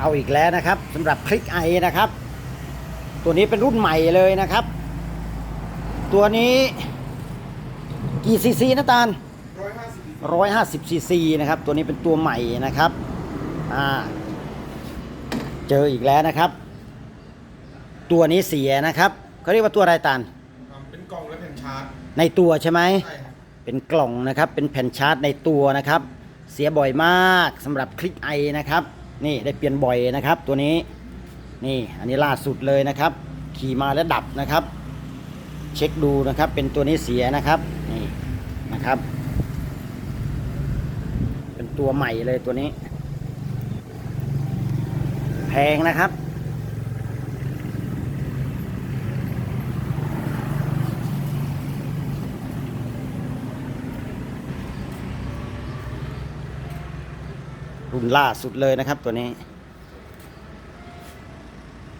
เอาอีกแล้วนะครับสำหรับคลิกไอนะครับ ตัวนี้เป็นรุ่นใหม่เลยนะครับ ตัวนี้กี่ซีซีนะตาลร้อยห้าสิบ150ซีซีนะครับ ตัวนี้เป็นตัวใหม่นะครับอ่าเจออีกแล้วนะครับ ตัวนี้เสียนะครับเขาเรียกว่าตัวอะไรตาลเป็นกล่องและแผ่นชาร์จในตัวใช่ไหมใช่ครับเป็นกล่องนะครับเป็นแผ่นชาร์จในตัวนะครับ เสียบ่อยมากสำหรับคลิกไอนะครับ นี่ได้เปลี่ยนบ่อยนะครับ ตัวนี้นี่อันนี้ล่าสุดเลยนะครับ ขี่มาแล้วดับนะครับ เช็คดูนะครับเป็นตัวนี้เสียนะครับนี่นะครับ เป็นตัวใหม่เลยตัวนี้ แพงนะครับ รุ่นล่าสุดเลยนะครับตัวนี้